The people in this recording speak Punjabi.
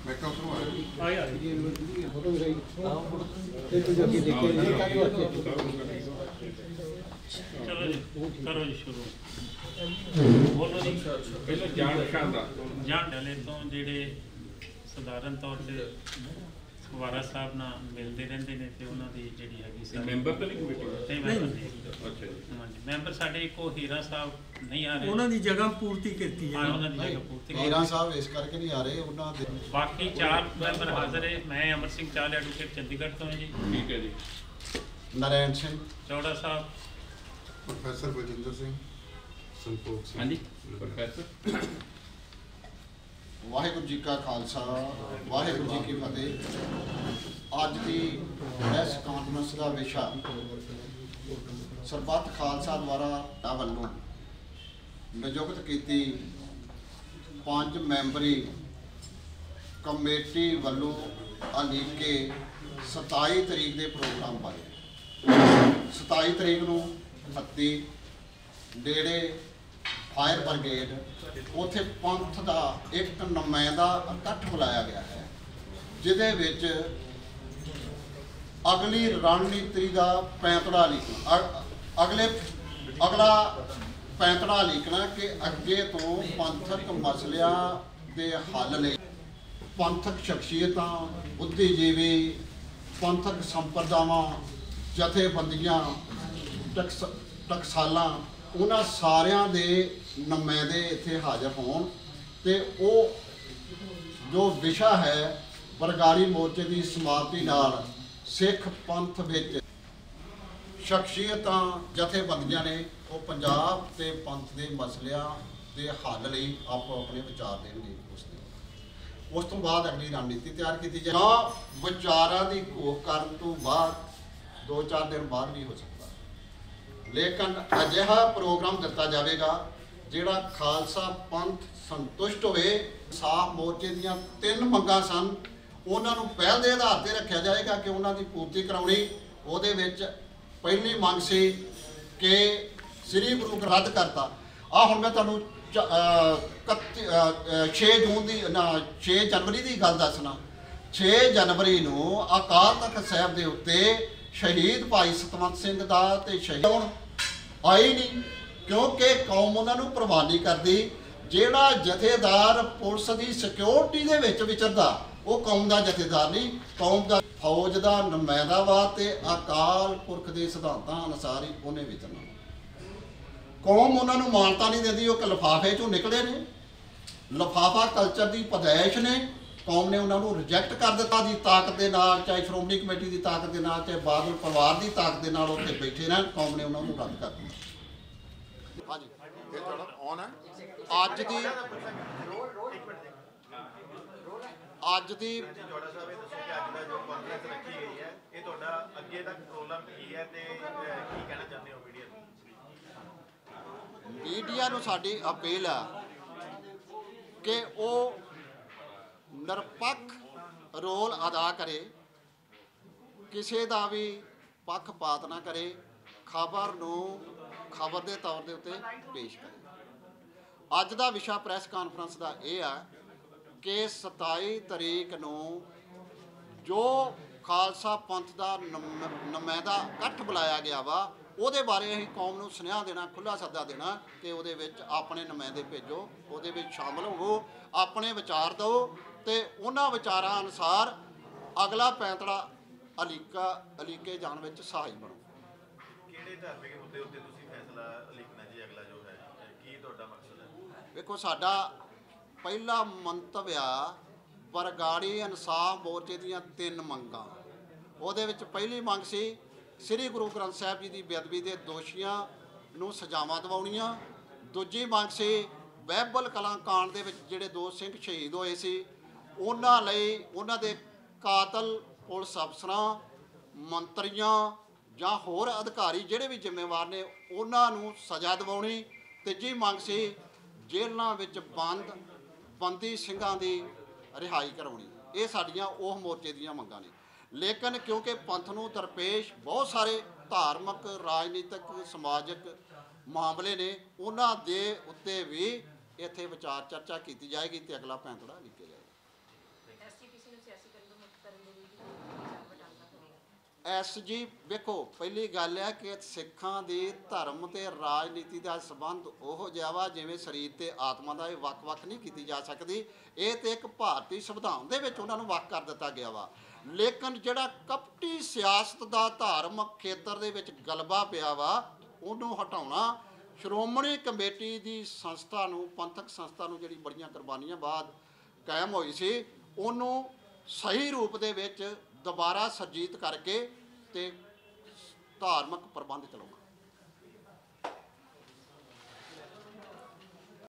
ਮੈਂ ਕਿਹਾ ਉਧਰੋਂ ਆਇਆ ਚਲੋ ਜੀ ਕਰੋ ਜੀ ਸ਼ੁਰੂ ਬੋਲੋ ਜੀ ਪਹਿਲਾਂ ਜਾਣ ਪਛਾਣ ਜਾਣ ਡਲੇ ਤੋਂ ਜਿਹੜੇ ਸਧਾਰਨ ਤੌਰ ਤੇ ਫਵਾਰਾ ਸਾਹਿਬ ਨਾਲ ਮਿਲਦੇ ਰਹਿੰਦੇ ਨੇ ਤੇ ਉਹਨਾਂ ਦੀ ਜਿਹੜੀ ਹੈਗੀ ਸਾਰੀ- ਮੈਂਬਰ ਤਾਂ ਨਹੀਂ ਕਮੇਟੀ ਨਹੀਂ। ਮੈਂਬਰ ਨਹੀਂ ਅੱਛਾ ਜੀ। ਹਾਂਜੀ ਮੈਂਬਰ ਸਾਡੇ ਕੋ ਹੀਰਾ ਸਾਹਿਬ ਨਹੀਂ ਆ ਰਹੇ। ਉਹਨਾਂ ਦੀ ਜਗ੍ਹਾ ਪੂਰਤੀ ਕੀਤੀ ਹਾਂ। ਹੈ ਉਹਨਾਂ ਦੀ ਜਗ੍ਹਾ ਪੂਰਤੀ ਹੀਰਾ ਸਾਹਿਬ ਇਸ ਕਰਕੇ ਨਹੀਂ ਆ ਰਹੇ ਉਹਨਾਂ ਦੇ ਬਾਕੀ ਚਾਰ ਮੈਂਬਰ ਹਾਜ਼ਰ ਹੈ ਮੈਂ ਅਮਰ ਸਿੰਘ ਚਾਲ ਐਡਵੋਕੇਟ ਚੰਡੀਗੜ੍ਹ ਤੋਂ ਹਾਂ ਜੀ। ਠੀਕ ਹੈ ਜੀ। ਨਰੈਣ ਸਿੰਘ। ਚੌੜਾ ਸਾਹਿਬ। ਪ੍ਰੋਫੈਸਰ ਬਲਜਿੰਦਰ ਸਿੰਘ ਸੰਤੋਖ ਸਿੰਘ। ਹਾਂਜੀ ਪ੍ਰੋਫੈਸਰ। ਵਾਹਿਗੁਰੂ ਜੀ ਕਾ ਖਾਲਸਾ, ਵਾਹਿਗੁਰੂ ਜੀ ਕੀ ਫਤਿਹ। ਅੱਜ ਦੀ ਪ੍ਰੈਸ ਕਾਨਫਰੰਸ ਦਾ ਵਿਸ਼ਾ ਸਰਬੱਤ ਖਾਲਸਾ ਦੁਆਰਾ ਦਾ ਵੱਲੋਂ ਨਿਯੁਕਤ ਕੀਤੀ ਪੰਜ ਮੈਂਬਰੀ ਕਮੇਟੀ ਵੱਲੋਂ ਅਲੀਕੇ 27 ਤਰੀਕ ਦੇ ਪ੍ਰੋਗਰਾਮ ਬਾਰੇ। 27 ਤਰੀਕ ਨੂੰ ਹੱਤੀ ਡੇੜੇ ਫਾਇਰ ਬ੍ਰਿਗੇਡ, ਉੱਥੇ ਪੰਥ ਦਾ ਇੱਕ ਨੁਮਾਇੰਦਾ ਇਕੱਠ ਬੁਲਾਇਆ ਗਿਆ ਹੈ, ਜਿਹਦੇ ਵਿੱਚ ਅਗਲੀ ਰਣਨੀਤੀ ਦਾ ਪੈਂਤੜਾ ਲਿਖਣਾ ਅਗਲੇ, ਅਗਲਾ ਪੈਂਤੜਾ ਲਿਖਣਾ ਕਿ ਅੱਗੇ ਤੋਂ ਪੰਥਕ ਮਸਲਿਆਂ ਦੇ ਹੱਲ ਲਈ ਪੰਥਕ ਸ਼ਖਸੀਅਤਾਂ, ਬੁੱਧੀਜੀਵੀ, ਪੰਥਕ ਸੰਪਰਦਾਵਾਂ, ਜਥੇਬੰਦੀਆਂ, ਟਕਸ, ਟਕਸਾਲਾਂ, ਉਹਨਾਂ ਸਾਰਿਆਂ ਦੇ ਨੁਮਾਇੰਦੇ ਇੱਥੇ ਹਾਜ਼ਰ ਹੋਣ। ਤੇ ਉਹ ਜੋ ਵਿਸ਼ਾ ਹੈ ਬਰਗਾੜੀ ਮੋਰਚੇ ਦੀ ਸਮਾਪਤੀ ਨਾਲ ਸਿੱਖ ਪੰਥ ਵਿੱਚ ਸ਼ਖਸੀਅਤਾਂ ਜਥੇਬੰਦੀਆਂ ਨੇ ਉਹ ਪੰਜਾਬ ਤੇ ਪੰਥ ਦੇ ਮਸਲਿਆਂ ਦੇ ਹੱਲ ਲਈ ਆਪੋ ਆਪਣੇ ਵਿਚਾਰ ਦੇਣਗੇ ਉਸ ਦੇ ਉਸ ਤੋਂ ਬਾਅਦ ਅਗਲੀ ਰਣਨੀਤੀ ਤਿਆਰ ਕੀਤੀ ਜਾਏ। ਜਾਂ ਵਿਚਾਰਾਂ ਦੀ ਘੋਖ ਕਰਨ ਤੋਂ ਬਾਅਦ ਦੋ ਚਾਰ ਦਿਨ ਬਾਅਦ ਵੀ ਹੋ ਸਕਦਾ। ਲੇਕਿਨ ਅਜਿਹਾ ਪ੍ਰੋਗਰਾਮ ਦਿੱਤਾ ਜਾਵੇਗਾ ਜਿਹੜਾ ਖਾਲਸਾ ਪੰਥ ਸੰਤੁਸ਼ਟ ਹੋਏ ਸਾਫ਼ ਮੋਰਚੇ ਦੀਆਂ ਤਿੰਨ ਮੰਗਾਂ ਸਨ, ਉਹਨਾਂ ਨੂੰ ਪਹਿਲ ਦੇ ਆਧਾਰ ਤੇ ਰੱਖਿਆ ਜਾਏਗਾ ਕਿ ਉਹਨਾਂ ਦੀ ਪੂਰਤੀ ਕਰਾਉਣੀ। ਉਹਦੇ ਵਿੱਚ ਪਹਿਲੀ ਮੰਗ ਸੀ ਕਿ ਸ੍ਰੀ ਗੁਰੂ ਗ੍ਰੰਥ ਰੱਦ ਕਰਤਾ। ਆ ਹੁਣ ਮੈਂ ਤੁਹਾਨੂੰ 6 ਜੂਨ ਦੀ, ਨਾ 6 ਜਨਵਰੀ ਦੀ ਗੱਲ ਦੱਸਣਾ। 6 ਜਨਵਰੀ ਨੂੰ ਅਕਾਲ ਤਖਤ ਸਾਹਿਬ ਦੇ ਉੱਤੇ ਸ਼ਹੀਦ ਭਾਈ ਸਤਵੰਤ ਸਿੰਘ ਦਾ ਤੇ ਸ਼ਹੀਦ ਹੁਣ ਆਈ ਨਹੀਂ। ਕਿਉਂਕਿ ਕੌਮ ਉਹਨਾਂ ਨੂੰ ਪ੍ਰਵਾਨੀ ਕਰਦੀ, ਜਿਹੜਾ ਜਥੇਦਾਰ ਪੁਲਿਸ ਦੀ ਸਿਕਿਉਰਿਟੀ ਦੇ ਵਿੱਚ ਵਿਚਰਦਾ, ਉਹ ਕੌਮ ਦਾ ਜਥੇਦਾਰ ਨਹੀਂ, ਕੌਮ ਦਾ ਫੌਜ ਦਾ ਨੁਮਾਇੰਦਾ ਵਾ ਤੇ ਅਕਾਲ ਪੁਰਖ ਦੇ ਸਿਧਾਂਤਾਂ ਅਨੁਸਾਰ ਹੀ ਉਹਨੇ ਵਿਚਰਨਾ। ਕੌਮ ਉਹਨਾਂ ਨੂੰ ਮਾਨਤਾ ਨਹੀਂ ਦਿੰਦੀ, ਉਹ ਇੱਕ ਲਿਫਾਫੇ ਚੋਂ ਨਿਕਲੇ ਨੇ। ਲਿਫਾਫਾ ਕਲਚਰ ਦੀ ਪਦਾਇਸ਼ ਨੇ। ਕੌਮ ਨੇ ਉਹਨਾਂ ਨੂੰ ਰਿਜੈਕਟ ਕਰ ਦਿੱਤਾ ਦੀ ਤਾਕਤ ਦੇ ਨਾਲ, ਚਾਹੇ ਸ਼੍ਰੋਮਣੀ ਕਮੇਟੀ ਦੀ ਤਾਕਤ ਦੇ ਨਾਲ, ਚਾਹੇ ਬਾਦਲ ਪਰਿਵਾਰ ਦੀ ਤਾਕਤ ਦੇ ਨਾਲ ਉੱਥੇ ਬੈਠੇ ਰਹਿਣ, ਕੌਮ ਨੇ ਉਹਨਾਂ ਨੂੰ ਰੱਦ ਕਰ ਦਿੱਤਾ। ਹਾਂਜੀ ਇਹ ਤੁਹਾਡਾ ਔਨ ਹੈ। ਅੱਜ ਦੀ ਅੱਜ ਦੀ ਜੋੜਾ ਸਾਹਿਬ ਇਹ ਦੱਸੋ ਕਿ ਅੱਜ ਦਾ ਜੋ ਕਾਨਫਰੰਸ ਰੱਖੀ ਗਈ ਹੈ ਇਹ ਤੁਹਾਡਾ ਅੱਗੇ ਤੱਕ ਪ੍ਰੋਗਰਾਮ ਕੀ ਹੈ ਤੇ ਅਹ, ਕੀ ਕਹਿਣਾ ਚਾਹੁੰਦੇ ਹੋ ਮੀਡੀਆ ਨੂੰ? ਮੀਡੀਆ ਨੂੰ ਸਾਡੀ ਅਪੀਲ ਆ ਕਿ ਉਹ ਨਿਰਪੱਖ ਰੋਲ ਅਦਾ ਕਰੇ ਕਿਸੇ ਦਾ ਵੀ ਪੱਖਪਾਤ ਨਾ ਕਰੇ ਖਬਰ ਨੂੰ ਖਬਰ ਦੇ ਤੌਰ ਦੇ ਉੱਤੇ ਪੇਸ਼ ਕਰੇ। ਅੱਜ ਦਾ ਵਿਸ਼ਾ ਪ੍ਰੈਸ ਕਾਨਫਰੰਸ ਦਾ ਇਹ ਆ ਕਿ 27 ਤਰੀਕ ਨੂੰ ਜੋ ਖਾਲਸਾ ਪੰਥ ਦਾ ਨੁਮ- ਨੁਮਾਇੰਦਾ ਇਕੱਠ ਬੁਲਾਇਆ ਗਿਆ ਵਾ, ਉਹਦੇ ਬਾਰੇ ਅਸੀਂ ਕੌਮ ਨੂੰ ਸੁਨੇਹਾ ਦੇਣਾ ਖੁੱਲਾ ਸੱਦਾ ਦੇਣਾ ਕਿ ਉਹਦੇ ਵਿੱਚ ਆਪਣੇ ਨੁਮਾਇੰਦੇ ਭੇਜੋ, ਉਹਦੇ ਵਿੱਚ ਸ਼ਾਮਲ ਹੋਵੋ, ਆਪਣੇ ਵਿਚਾਰ ਦਿਓ ਤੇ ਉਹਨਾਂ ਵਿਚਾਰਾਂ ਅਨੁਸਾਰ ਅਗਲਾ ਪੈਂਤੜਾ ਅਲੀਕਾ, ਅਲੀਕੇ ਜਾਣ ਵਿੱਚ ਸਹਾਈ ਬਣੋ। ਕਿਹੜੇ ਧਾਰਮਿਕ ਮੁੱਦੇ ਉੱਤੇ ਤੁਸੀਂ ਫੈਸਲਾ ਲਿਖਣਾ ਜੀ ਅਗਲਾ ਜੋ ਹੈ ਕੀ ਤੁਹਾਡਾ ਮਕਸਦ ਹੈ? ਵੇਖੋ, ਸਾਡਾ ਪਹਿਲਾ ਮੰਤਵ ਆ ਬਰਗਾੜੀ ਇਨਸਾਫ ਮੋਰਚੇ ਦੀਆਂ ਤਿੰਨ ਮੰਗਾਂ। ਉਹਦੇ ਵਿੱਚ ਪਹਿਲੀ ਮੰਗ ਸੀ, ਸ੍ਰੀ ਗੁਰੂ ਗ੍ਰੰਥ ਸਾਹਿਬ ਜੀ ਦੀ ਬੇਅਦਬੀ ਦੇ ਦੋਸ਼ੀਆਂ ਨੂੰ ਸਜ਼ਾਵਾਂ ਦਿਵਾਉਣੀਆਂ। ਦੂਜੀ ਮੰਗ ਸੀ ਬਹਿਬਲ ਕਲਾਂ ਕਾਂਡ ਦੇ ਵਿੱਚ ਜਿਹੜੇ ਦੋ ਸਿੰਘ ਸ਼ਹੀਦ ਹੋਏ ਸੀ, ਉਹਨਾਂ ਲਈ ਉਹਨਾਂ ਦੇ ਕਾਤਲ ਪੁਲਿਸ ਅਫਸਰਾਂ, ਮੰਤਰੀਆਂ ਜਾਂ ਹੋਰ ਅਧਿਕਾਰੀ ਜਿਹੜੇ ਵੀ ਜ਼ਿੰਮੇਵਾਰ ਨੇ, ਉਹਨਾਂ ਨੂੰ ਸਜ਼ਾ ਦਿਵਾਉਣੀ ਤੀਜੀ ਮੰਗ ਸੀ ਜੇਲ੍ਹਾਂ ਵਿੱਚ ਬੰਦ ਬੰਦੀ ਸਿੰਘਾਂ ਦੀ ਰਿਹਾਈ ਕਰਾਉਣੀ। ਇਹ ਸਾਡੀਆਂ ਉਹ ਮੋਰਚੇ ਦੀਆਂ ਮੰਗਾਂ ਨੇ। ਲੇਕਿਨ ਕਿਉਂਕਿ ਪੰਥ ਨੂੰ ਦਰਪੇਸ਼ ਬਹੁਤ ਸਾਰੇ ਧਾਰਮਿਕ, ਰਾਜਨੀਤਿਕ, ਸਮਾਜਿਕ ਮਾਮਲੇ ਨੇ, ਉਹਨਾਂ ਦੇ ਉੱਤੇ ਵੀ ਇੱਥੇ ਵਿਚਾਰ ਚਰਚਾ ਕੀਤੀ ਜਾਏਗੀ ਤੇ ਅਗਲਾ ਪੈਂਤੜਾ ਲਿਖਿਆ ਜਾਏਗਾ। ਐਸਜੀਪੀਸੀ ਨੂੰ ਸਿਆਸੀ ਕਰਨ ਤੋਂ ਮੁਕਤ ਕਰਨ ਦੇ ਲਈ ਕਰੇਗਾ ਜੀ, ਵੇਖੋ, ਪਹਿਲੀ ਗੱਲ ਹੈ ਕਿ ਸਿੱਖਾਂ ਦੀ ਧਰਮ ਤੇ ਰਾਜਨੀਤੀ ਦਾ ਸੰਬੰਧ ਉਹੋ ਜਿਹਾ ਵਾ ਜਿਵੇਂ ਸਰੀਰ ਤੇ ਆਤਮਾ ਦਾ ਇਹ ਵੱਖ-ਵੱਖ ਨਹੀਂ ਕੀਤੀ ਜਾ ਸਕਦੀ। ਇਹ ਤੇ ਇੱਕ ਭਾਰਤੀ ਸੰਵਿਧਾਨ ਦੇ ਵਿੱਚ ਉਹਨਾਂ ਨੂੰ ਵੱਖ ਕਰ ਦਿੱਤਾ ਗਿਆ ਵਾ। ਲੇਕਿਨ ਜਿਹੜਾ ਕਪਟੀ ਸਿਆਸਤ ਦਾ ਧਾਰਮਿਕ ਖੇਤਰ ਦੇ ਵਿੱਚ ਗਲਬਾ ਪਿਆ ਵਾ, ਉਹਨੂੰ ਹਟਾਉਣਾ ਸ਼੍ਰੋਮਣੀ ਕਮੇਟੀ ਦੀ ਸੰਸਥਾ ਨੂੰ, ਪੰਥਕ ਸੰਸਥਾ ਨੂੰ ਜਿਹੜੀ ਬੜੀਆਂ ਕੁਰਬਾਨੀਆਂ ਬਾਅਦ ਕਾਇਮ ਹੋਈ ਸੀ, ਉਹਨੂੰ ਸਹੀ ਰੂਪ ਦੇ ਵਿੱਚ ਦੁਬਾਰਾ ਸਰਜੀਤ ਕਰਕੇ ਤੇ ਧਾਰਮਿਕ ਪ੍ਰਬੰਧ ਚਲਾਉਣਾ।